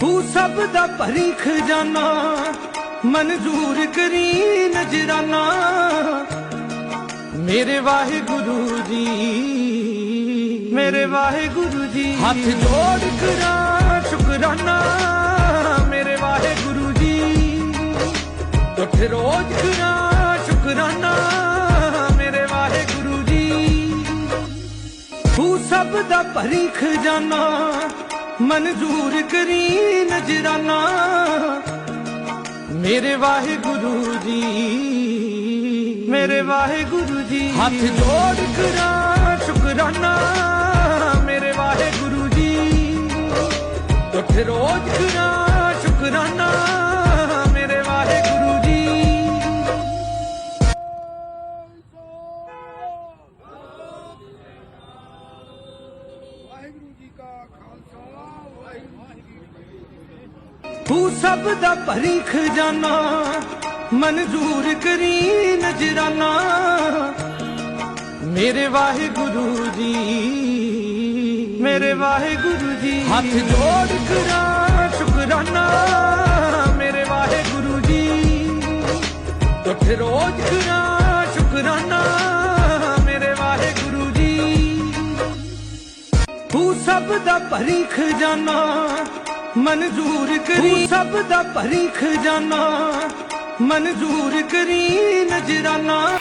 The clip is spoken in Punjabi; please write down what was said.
ਤੂੰ ਸਭ ਦਾ ਭਰੀ ਖਜ਼ਾਨਾ ਮਨਜ਼ੂਰ ਕਰੀ ਨਜਰਾਨਾ। ਮੇਰੇ ਵਾਹਿਗੁਰੂ ਜੀ ਮੇਰੇ ਵਾਹਿਗੁਰੂ ਜੀ। ਹੱਥ ਜੋੜ ਕਰਾਂ ਸ਼ੁਕਰਾਨਾ ਮੇਰੇ ਵਾਹਿਗੁਰੂ ਜੀ। ਉੱਠ ਰੋਜ਼ ਕਰਾਂ ਸ਼ੁਕਰਾਨਾ ਮੇਰੇ ਵਾਹਿਗੁਰੂ ਜੀ। ਤੂੰ ਸਭ ਦਾ ਭਰੀ ਖਜ਼ਾਨਾ ਮਨਜ਼ੂਰ ਕਰੀ ਨਜਰਾਨਾ ਮੇਰੇ ਵਾਹਿਗੁਰੂ ਜੀ ਮੇਰੇ ਵਾਹਿਗੁਰੂ ਜੀ। ਹੱਥ ਜੋੜ ਕਰਾਂ ਸ਼ੁਕਰਾਨਾ ਮੇਰੇ ਵਾਹਿਗੁਰੂ ਜੀ। ਉੱਠ ਰੋਜ਼ ਕਰਾਂ ਸ਼ੁਕਰਾਨਾ ਮੇਰੇ ਵਾਹਿਗੁਰੂ ਜੀ। ਵਾਹਿਗੁਰੂ ਜੀ ਕਾ ਖਾਲਸਾ ਵਾਹਿਗੁਰੂ ਜੀ ਕੀ ਫਤਿਹ ਤੂੰ ਸਭ ਦਾ ਭਰੀ ਖਜ਼ਾਨਾ ਮਨਜ਼ੂਰ ਕਰੀ ਨਜਰਾਨਾ। ਮੇਰੇ ਵਾਹਿਗੁਰੂ ਜੀ ਮੇਰੇ ਵਾਹਿਗੁਰੂ ਜੀ। ਹੱਥ ਜੋੜ ਕਰਾਂ ਸ਼ੁਕਰਾਨਾ ਮੇਰੇ ਵਾਹਿਗੁਰੂ ਜੀ। ਉੱਠ ਰੋਜ਼ ਕਰਾਂ ਸ਼ੁਕਰਾਨਾ ਮੇਰੇ ਵਾਹਿਗੁਰੂ ਜੀ। ਤੂੰ ਸਭ ਦਾ ਭਰੀ ਖਜ਼ਾਨਾ ਮਨਜ਼ੂਰ ਕਰੀ। ਸਭ ਦਾ ਭਰੀ ਖਜ਼ਾਨਾ ਮਨਜ਼ੂਰ ਕਰੀ ਨਜਰਾਨਾ।